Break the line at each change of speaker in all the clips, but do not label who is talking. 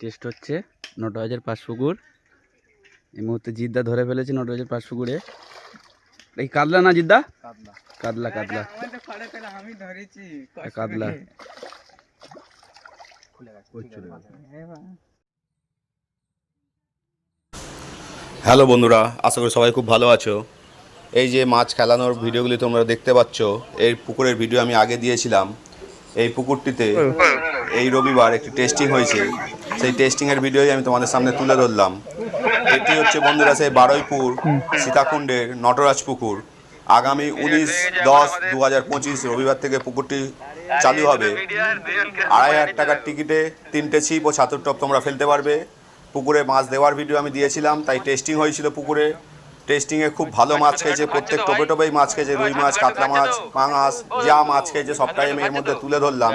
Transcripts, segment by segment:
Test হচ্ছে নটরাজের পাঁচ পুকুর। এই মুহূর্তে জিদ্দা ধরে ফেলেছে নটরাজের পাঁচ পুকুরে। এই কাতলা না জিদ্দা? কাতলা
ধরেছি
কাতলা
হ্যালো বন্ধুরা আশা করি সবাই খুব ভালো আছো। এই যে মাছ খেলানোর ভিডিওগুলি তোমরা দেখতে পাচ্ছ এই পুকুরের ভিডিও আমি আগে দিয়েছিলাম। এই পুকুরটিতে এই রবিবার একটি টেস্টিং হয়েছে। সেই টেস্টিংয়ের ভিডিওই আমি তোমাদের সামনে তুলে ধরলাম। এটি হচ্ছে বন্ধুরা সেই বারুইপুর, সীতাকুণ্ডের নটরাজ পুকুর আগামী উনিশ দশ দু হাজার পঁচিশ রবিবার থেকে পুকুরটি চালু হবে। আড়াই হাজার টাকার টিকিটে তিনটে ছিপ ও ছাতুর টপ তোমরা ফেলতে পারবে। পুকুরে মাছ দেওয়ার ভিডিও আমি দিয়েছিলাম, তাই টেস্টিং হয়েছিল পুকুরে। টেস্টিংয়ে খুব ভালো মাছ খেয়েছে প্রত্যেক টোপে টোপেই মাছ খেয়েছে রুই মাছ কাতলা মাছ পাঙাশ যা মাছ খেয়েছে সবটাই আমি এর মধ্যে তুলে ধরলাম।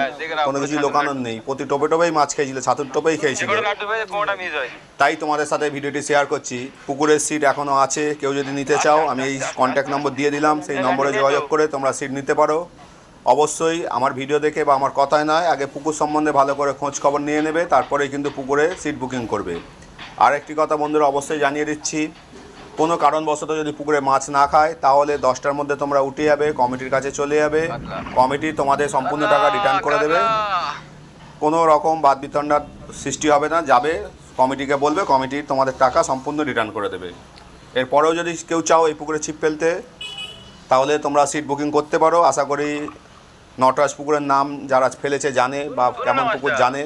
কোনো কিছু লোকানোর নেই প্রতি টোপে টোপেই মাছ খেয়েছিল ছাতুর টোপেই খেয়েছিল। তাই তোমাদের সাথে ভিডিওটি শেয়ার করছি। পুকুরের সিট এখনও আছে কেউ যদি নিতে চাও আমি এই কন্ট্যাক্ট নম্বর দিয়ে দিলাম সেই নম্বরে যোগাযোগ করে তোমরা সিট নিতে পারো। অবশ্যই আমার ভিডিও দেখে বা আমার কথায় নয় আগে পুকুর সম্বন্ধে ভালো করে খোঁজ খবর নিয়ে নেবে তারপরেই কিন্তু পুকুরে সিট বুকিং করবে। আর একটি কথা বন্ধুরা অবশ্যই জানিয়ে দিচ্ছি কোনো কারণবশত যদি পুকুরে মাছ না খায় তাহলে দশটার মধ্যে তোমরা উঠে যাবে কমিটির কাছে চলে যাবে। কমিটি তোমাদের সম্পূর্ণ টাকা রিটার্ন করে দেবে। কোনো রকম বাদ বিতণ্ডার সৃষ্টি হবে না যাবে কমিটিকে বলবে কমিটি তোমাদের টাকা সম্পূর্ণ রিটার্ন করে দেবে। এরপরেও যদি কেউ চাও এই পুকুরে ছিপ ফেলতে তাহলে তোমরা সিট বুকিং করতে পারো। আশা করি নটরাজ পুকুরের নাম যারা ফেলেছে জানে বা কেমন পুকুর জানে।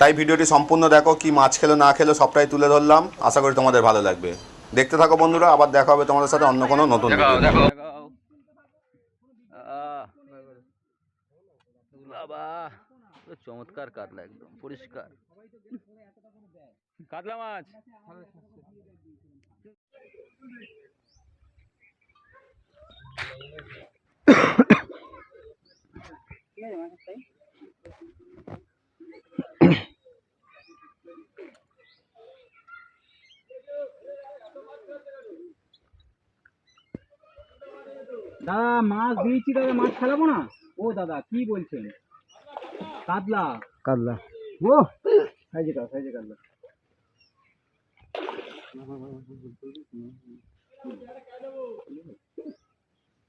তাই ভিডিওটি সম্পূর্ণ দেখো কি মাছ খেলো না খেলো সবটাই তুলে ধরলাম। আশা করি তোমাদের ভালো লাগবে। দেখতে থাকো বন্ধুরা আবার দেখা হবে তোমাদের সাথে অন্য কোনো নতুন
চমৎকার কাতলা একদম পরিষ্কার। কাতলা মাছ।
দাদা মাছ দিয়েছি দাদা মাছ খেলাবো না? ও দাদা কি বলছেন? কাতলা।
কাতলা।
ও সাইজে কাতলা সাইজে কাতলা।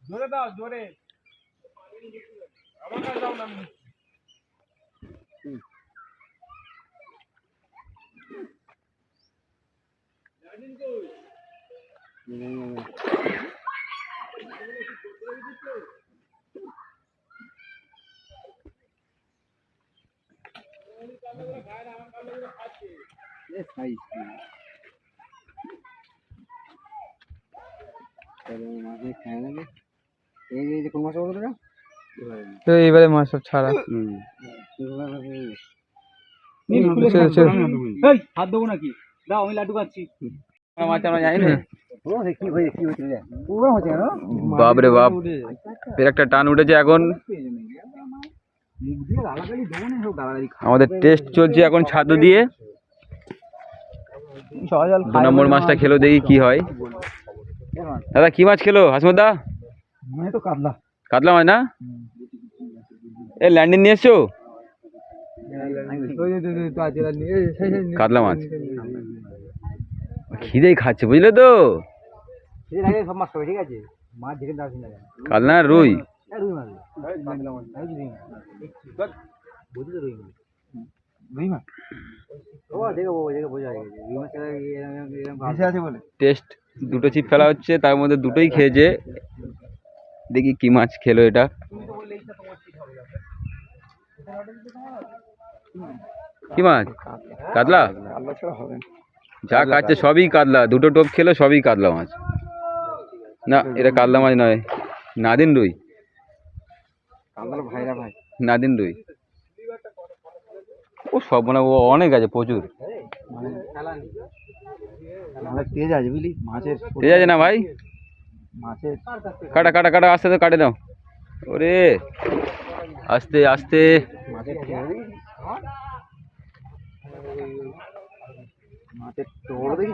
জোরে দাও জোরে আমার কাছে না মাছ খায় না এই যে কোন মাছ বলতো
তো এইবারে মাছ সব ছাড়া।
হাত দেবো নাকি? দাও আমি লাড্ডু খাচ্ছি।
মাছ আমরা জানি না। বাপরে বাপ। এর একটা টান উঠেছে এখন। আমাদের টেস্ট চলছে এখন ছাতু দিয়ে। দু নম্বর মাছটা খেলো দেখি কি হয়। দাদা কি মাছ খেলো? হাসমদা
কাতলা
মাছ না? এ ল্যান্ডিং নিয়ে এসছো? কাতলা মাছ। খিদেই খাচ্ছে বুঝলে তো?
সব মাছ ঠিক আছে? মাছ দেখে দাও না
না রুই?
রুই মাছ। রুই মাছ। বুঝলি তো রুই মাছ। রুই মাছ? ও দেখো ও দেখো বোঝা গেছে। রুই মাছ ভেসে আছে বলে।
টেস্ট। দুটো চিপ ফেলা হচ্ছে তার মধ্যে দুটোই খেয়েছে। দেখি কি মাছ খেলো এটা। কি মাছ? কাতলা?
হবে
যা খাচ্ছে সবই কাতলা। দুটো টোপ খেলো সবই কাতলা মাছ। না এটা কাতলা মাছ নয়। নাদিন রুই।
ভাই।
নাদিন রুই। ও সব মানে ও অনেক আছে প্রচুর।
মানে মানে তেজ আছে বুঝলি? মাছের
ঠিক আছে না ভাই?
মাছের
কাটা কাটা কাটা আস্তে আস্তে কাটে দাও। ওরে আস্তে আস্তে।
মাছের টোড় দেখি?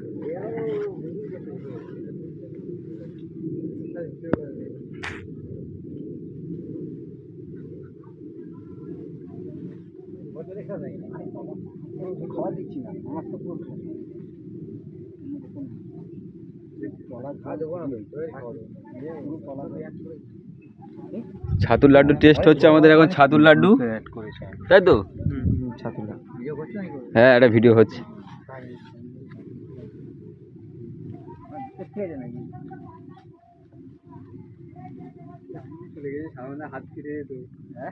হবে
পাউন্স খেয়েছে খাওয়া দিচ্ছি না আমার তো পুরো
ছাতুর লাড্ডু টেস্ট হচ্ছে আমাদের এখন ছাতুর লাড্ডু। তাই তো? হ্যাঁ একটা ভিডিও হচ্ছে।
খেয়েছে নাকি চলে গেছে সালমানের হাত ফিরে তো হ্যাঁ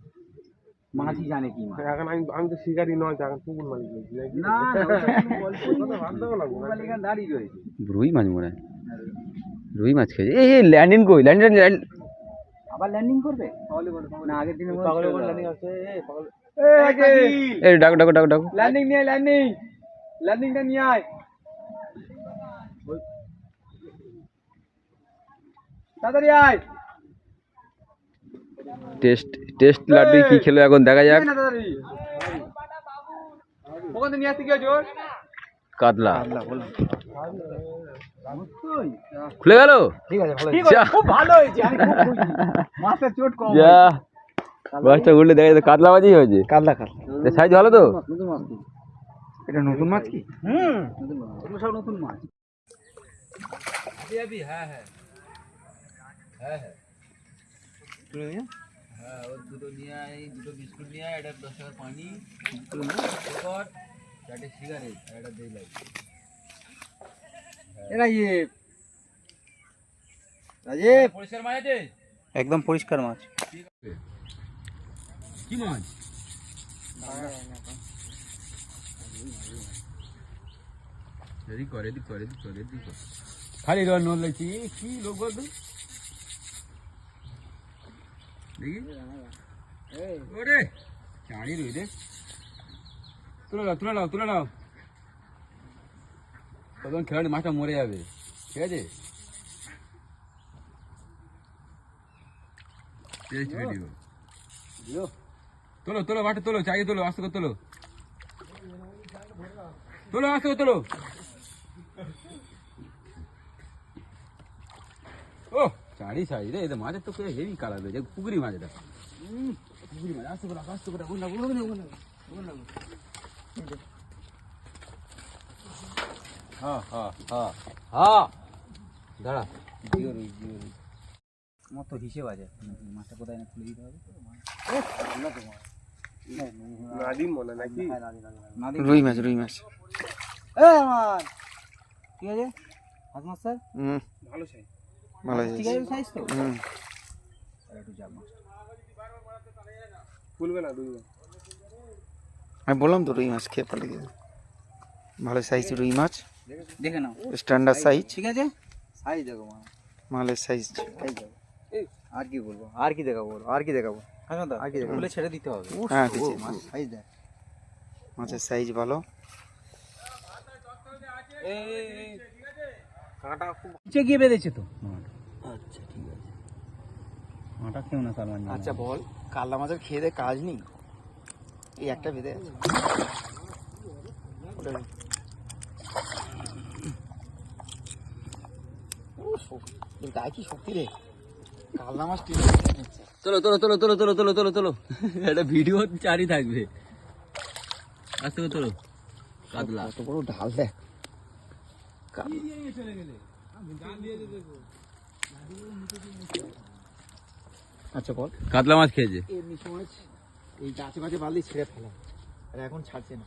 মাছই জানে কি মাছ
এখন আমি আমি তো শিকারি নয় এখন পুকুর মালিক
না না দাঁড়িয়ে রয়েছে।
রুই মাছ মনে হয়। রুই। মাছ খেয়েছে। এই এই ল্যান্ডিং কই? ল্যান্ডিং ল্যান্ড
আবার ল্যান্ডিং করবে? না আগের দিনে ল্যান্ডিং আছে
এই ডাকো ডাকো ডাকো ডাকো।
ল্যান্ডিং নিয়ে ল্যান্ডিং ল্যান্ডিংটা নিয়ে আয়। তাড়াতাড়ি আয়।
টেস্ট টেস্ট লাড্ডু কি খেলো এখন? দেখা যাক। কাতলা। খুলে গেল?
মাছটা
ঘুরলে দেখা যাচ্ছে কাতলা মাছই হয়েছে।
কাতলা কাতলা।
সাইজ ভালো তো?
এটা নতুন মাছ কি? সব নতুন মাছ। হ্যাঁ হ্যাঁ। হ্যাঁ হ্যাঁ হ্যাঁ ওর দুটো নিয়ে আয় দুটো বিস্কুট নিয়ে আয় একটা দশ টাকার পানি কর চারটে সিগারেট আর একটা দেই লাগে এরা ইয়ে রাজীব। পরিষ্কার মাছ আছে? একদম পরিষ্কার মাছ।
কি মাছ? এদিক কর এদিক কর এদিক কর এদিক কর। খালি রন নল লাগছি। কি লোক বল তুই? দেখি? ওরে চাঁড়ি রই রে তুলে নাও তুলে নাও তুলে নাও তখন খেলাড়ি মাছটা মরে যাবে। ঠিক আছে? টেস্ট ভিডিও তোলো তোলো মাঠে তোলো চাই তোলো আস্তে করে তোলো। তোলো আস্তে করে তোলো। চারি সাইজ রে এটা মাছের তো হেভি কালার হয়েছে পুকুরি মাছ এটা পুকুরি মাছ আস্তে করে আস্তে করে ওগুলো ওগুলো ওগুলো ওগুলো হ্যাঁ হ্যাঁ হ্যাঁ। হ্যাঁ দাঁড়া। জিও রুই জিও রুই
আমার তো হিসেব আছে মাছটা কোথায় না খুলে দিতে হবে?
নাদিম মনে নাকি?
রুই মাছ রুই মাছ। এ আমার ঠিক আছে হাত মাছ স্যার
ভালো চাই ভালো
সাইজ তো।
হুম।
একটু জাল মাছ
খুলবে না দুই
আমি বললাম তো রুই মাছ খেয়ে পালে গেছে। ভালো সাইজ রুই মাছ।
দেখে নাও।
স্ট্যান্ডার্ড সাইজ
ঠিক আছে? সাইজ দেখো মা।
মালের সাইজ
আর কি বলব? আর কি দেখাবো বলো? আর কি দেখাবো? আর কি দেখাবো? ছেড়ে দিতে হবে।
হ্যাঁ
মাছ সাইজ দেখ।
মাছের সাইজ ভালো।
নিচে গিয়ে বেঁধেছে তো। ঠিক আছে মাটা কেউ না সালমান
আচ্ছা বল কাল্লা মাছের খেয়ে দিয়ে কাজ নেই? এই একটা বেঁধে আছে। গায়ে কি শক্তি রে? কাল্লা মাছ নিচ্ছে।
তোলো তোলো তোলো তোলো তোলো তোলো তোলো তোলো এটা ভিডিও চারি থাকবে। আস্তে তোলো কাতলা।
কত বড় ঢাল দেখ। আচ্ছা বল।
কাতলা মাছ খেয়েছে?
এমনি মাছ এই গাছে গাছে বালি ছেড়ে ফেলা। আর এখন ছাড়ছে না।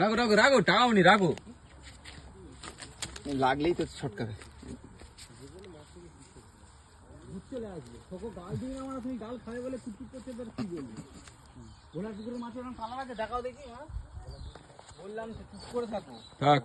রাগো রাগো রাগো টাকাও নি রাগো
লাগলেই তো ছটকাবে। চলে আসবে দিয়ে তুমি গাল খাবে বলে মাছের আছে দেখাও দেখি হ্যাঁ বললাম চুপ করে থাকো
থাক।